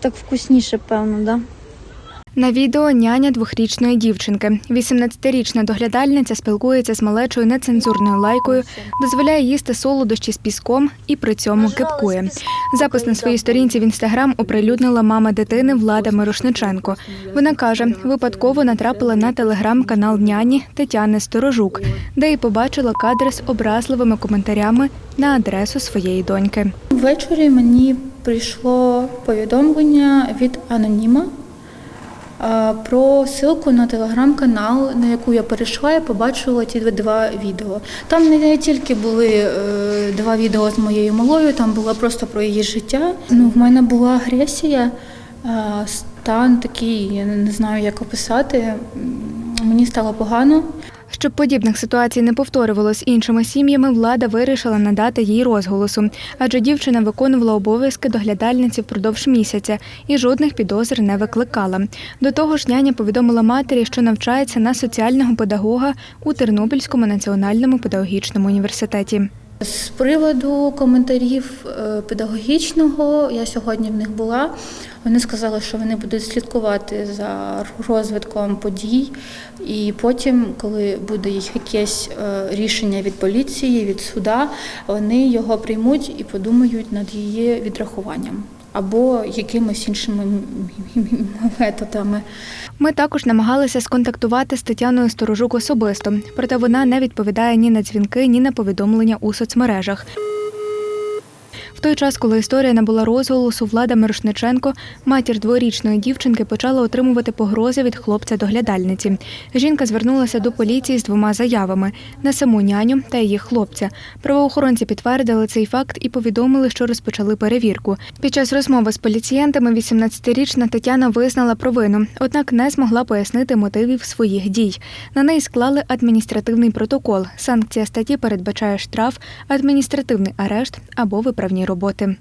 так вкусніше, певно, да? На відео няня двохрічної дівчинки. 18-річна доглядальниця спілкується з малечою нецензурною лайкою, дозволяє їсти солодощі з піском і при цьому кипкує. Запис на своїй сторінці в інстаграм оприлюднила мама дитини Влада Мирошниченко. Вона каже, випадково натрапила на телеграм-канал няні Тетяни Сторожук, де й побачила кадри з образливими коментарями на адресу своєї доньки. Ввечері мені прийшло повідомлення від аноніма про ссылку на телеграм-канал, на яку я перейшла і побачила ті два відео. Там не тільки були е, два відео з моєю малою, там було просто про її життя. Ну, в мене була агресія, стан такий, я не знаю, як описати. Мені стало погано. Щоб подібних ситуацій не повторювалось іншими сім'ями, влада вирішила надати їй розголосу, адже дівчина виконувала обов'язки доглядальниці впродовж місяця і жодних підозр не викликала. До того ж, няня повідомила матері, що навчається на соціального педагога у Тернопільському національному педагогічному університеті. З приводу коментарів е, педагогічного, я сьогодні в них була. Вони сказали, що вони будуть слідкувати за розвитком подій, і потім, коли буде якесь е, рішення від поліції, від суда, вони його приймуть і подумають над її відрахуванням або якимись іншими методами. Ми також намагалися сконтактувати з Тетяною Сторожук особисто, проте вона не відповідає ні на дзвінки, ні на повідомлення у соцмережах. Той час, коли історія набула розголосу, влада Мирошниченко, матір дворічної дівчинки, почала отримувати погрози від хлопця-доглядальниці. Жінка звернулася до поліції з двома заявами на саму няню та її хлопця. Правоохоронці підтвердили цей факт і повідомили, що розпочали перевірку. Під час розмови з поліцієнтами 18-річна Тетяна визнала провину, однак не змогла пояснити мотивів своїх дій. На неї склали адміністративний протокол. Санкція статті передбачає штраф, адміністративний арешт або виправні роботи.